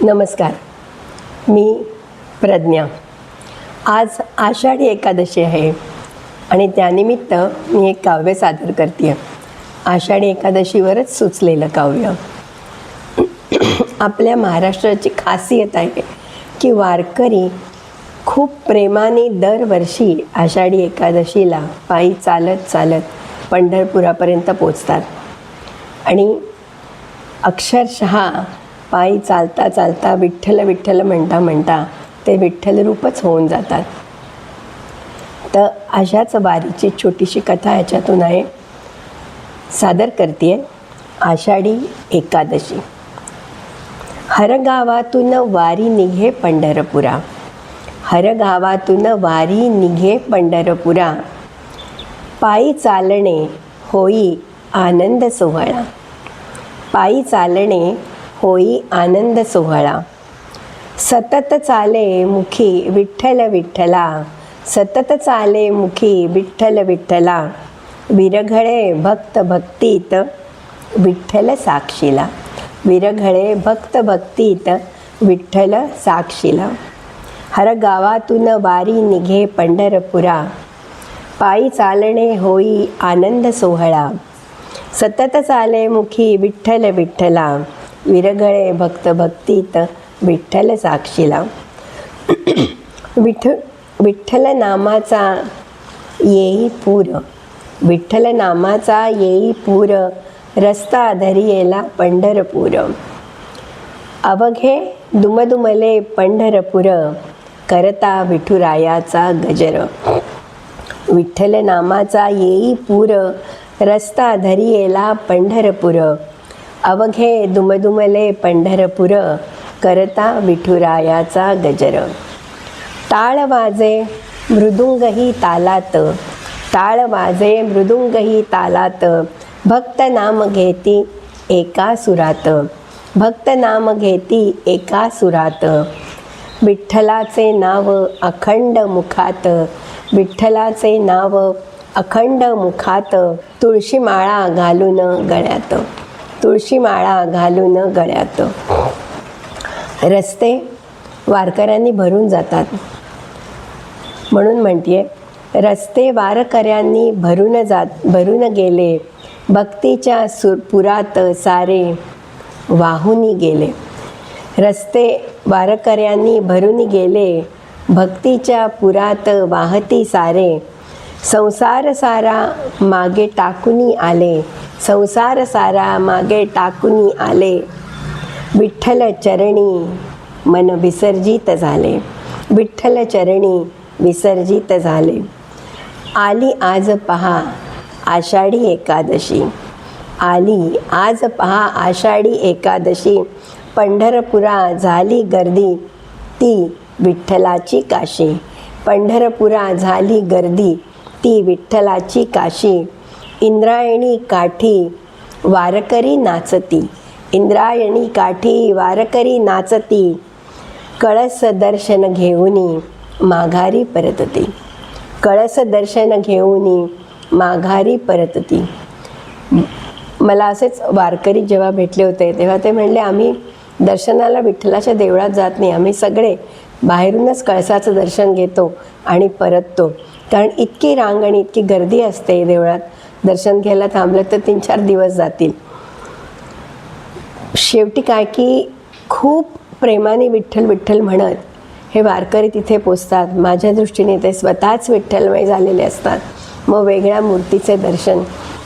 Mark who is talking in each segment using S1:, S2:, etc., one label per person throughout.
S1: नमस्कार. मी प्रज्ञा. आज आषाढी एकादशी आहे आणि त्यानिमित्त मी एक काव्य सादर करते आषाढी एकादशीवरच सुचलेलं काव्य. आपल्या महाराष्ट्राची खासियत आहे की वारकरी खूप प्रेमाने दरवर्षी आषाढी एकादशीला पायी चालत चालत पंढरपुरापर्यंत पोचतात आणि अक्षरशः पायी चालता चालता विठ्ठल विठ्ठल म्हणता म्हणता ते विठ्ठल रूपच होऊन जातात. तर अशाच वारीची छोटीशी कथा याच्यातून आहे. सादर करते आषाढी एकादशी. हर गावातून वारी निघे पंढरपुरा. हर गावातून वारी निघे पंढरपुरा. पायी चालणे होई आनंद सोहळा. पायी चालणे होई आनंद सोहळा. सतत चाले मुखी विठ्ठल विठ्ठला. सतत चाले मुखी विठ्ठल विठ्ठला. विरघळे भक्त भक्तीत विठ्ठल साक्षीला. विरघळे भक्त भक्तीत विठ्ठल साक्षीला. हर गावातून वारी निघे पंढरपुरा. पायी चालणे होई आनंद सोहळा. सतत चाले मुखी विठ्ठल विठ्ठला. विरगळे भक्त भक्तीत विठ्ठल साक्षीला. विठ विठ्ठल नामाचा येई पूर. विठ्ठल नामाचा येई पूर रस्ता धरियेला पंढरपूर. अवघे दुमदुमले पंढरपूर करता विठुरायाचा गजर. विठ्ठल नामाचा येई पूर रस्ता धरियेला पंढरपूर. अवघे दुमदुमले पंढरपूर करता विठुरायाचा गजर. टाळ वाजे मृदुंगही तालात टाळ वाजे मृदुंगही तालात. भक्त नाम घेती एका सुरात भक्त नाम घेती एका सुरात. विठ्ठलाचे नाव अखंड मुखात विठ्ठलाचे नाव अखंड मुखात तुळशी माळा घालून गळ्यात. तुळशी माळा घालून गळ्यात. रस्ते वारकऱ्यांनी भरून जातात. म्हणून म्हणते रस्ते वारकऱ्यांनी भरून जात भरून गेले. भक्तीच्या सुरपुरात सारे वाहून गेले. रस्ते वारकऱ्यांनी भरून गेले. भक्तीच्या पुरात वाहती सारे संसार सारा मागे टाकूनी आले. संसार सारा मागे टाकूनी आले. विठ्ठल चरणी मन विसर्जित झाले. विठ्ठल चरणी विसर्जित झाले. आली आज पहा आषाढी एकादशी. आली आज पहा आषाढी एकादशी. पंढरपुरा झाली गर्दी ती विठ्ठलाची काशी. पंढरपुरा झाली गर्दी ती विठ्ठलाची काशी. इंद्रायणी काठी वारकरी नाचती. इंद्रायणी काठी वारकरी नाचती. कळस दर्शन घेऊनी माघारी परतती. कळस दर्शन घेऊनी माघारी परतती. मला असेच वारकरी जेव्हा भेटले होते तेव्हा ते म्हणले आम्ही दर्शनाला विठ्ठलाच्या देवळात जात नाही. आम्ही सगळे बाहेरूनच कळसाचं दर्शन घेतो आणि परततो. कारण इतकी रांग आणि इतकी गर्दी असते देवळात. दर्शन घ्यायला थांबलं तर तीन चार दिवस जातील. शेवटी काय की खूप प्रेमाने विठ्ठल विठ्ठल म्हणत हे वारकरी तिथे पोचतात. माझ्या दृष्टीने ते स्वतःच विठ्ठलमय झालेले असतात. मग वेगळ्या मूर्तीचे दर्शन.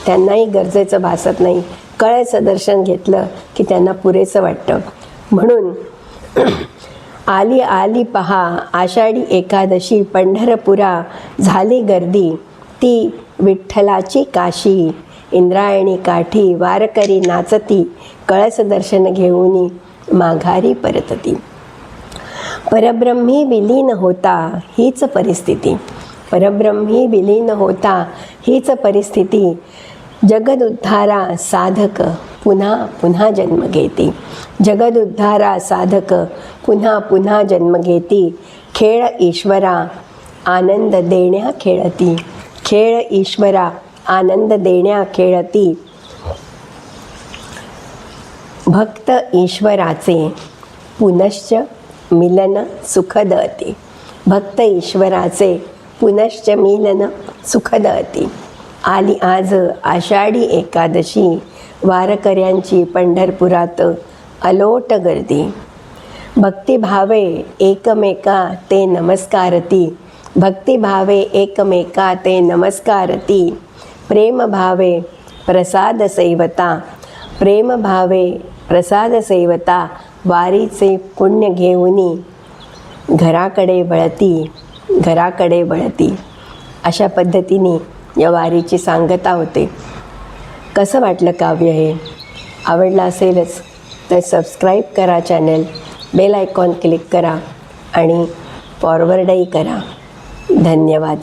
S1: त्यांनाही गरजेचं भासत नाही. कळायचं दर्शन घेतलं की त्यांना पुरेसं वाटतं. म्हणून आली आली पहा आषाढी एकादशी पंढरपुरा झाली गर्दी. ती विठ्ठलाची काशी. इंद्रायणी काठी वारकरी नाचती कळस दर्शन घेऊनी माघारी परतती. परब्रह्मी विलीन होता हीच परिस्थिती. परब्रह्मी विलीन होता हीच परिस्थिती. जगदुद्धारा साधक पुन्हा पुन्हा जन्म घेते. जगदुद्धारा साधक पुन्हा पुन्हा जन्म घेती. खेळ ईश्वरा आनंद देण्या खेळती. खेळ ईश्वरा आनंद देण्या खेळती. भक्त ईश्वराचे पुनश्च मिलन सुखद अति भक्त ईश्वराचे पुनश्च मिलन सुखद अति आली आज आषाढी एकादशी वारकऱ्यांची पंढरपुरात अलोट गर्दी. भक्तिभावे एकमेका ते नमस्कारती. भक्तिभावे एकमेका ते नमस्कारती. प्रेमभावे प्रसाद सैवता. प्रेमभावे प्रसाद सैवता वारीचे पुण्य घेऊनी घराकडे वळती घराकडे वळती. अशा पद्धतीने या वारीची सांगता होते. कसं वाटलं काव्य हे? आवडलं असेलच तर सबस्क्राईब करा चॅनल बेल आयकॉन क्लिक करा आणि फॉरवर्डही करा. धन्यवाद.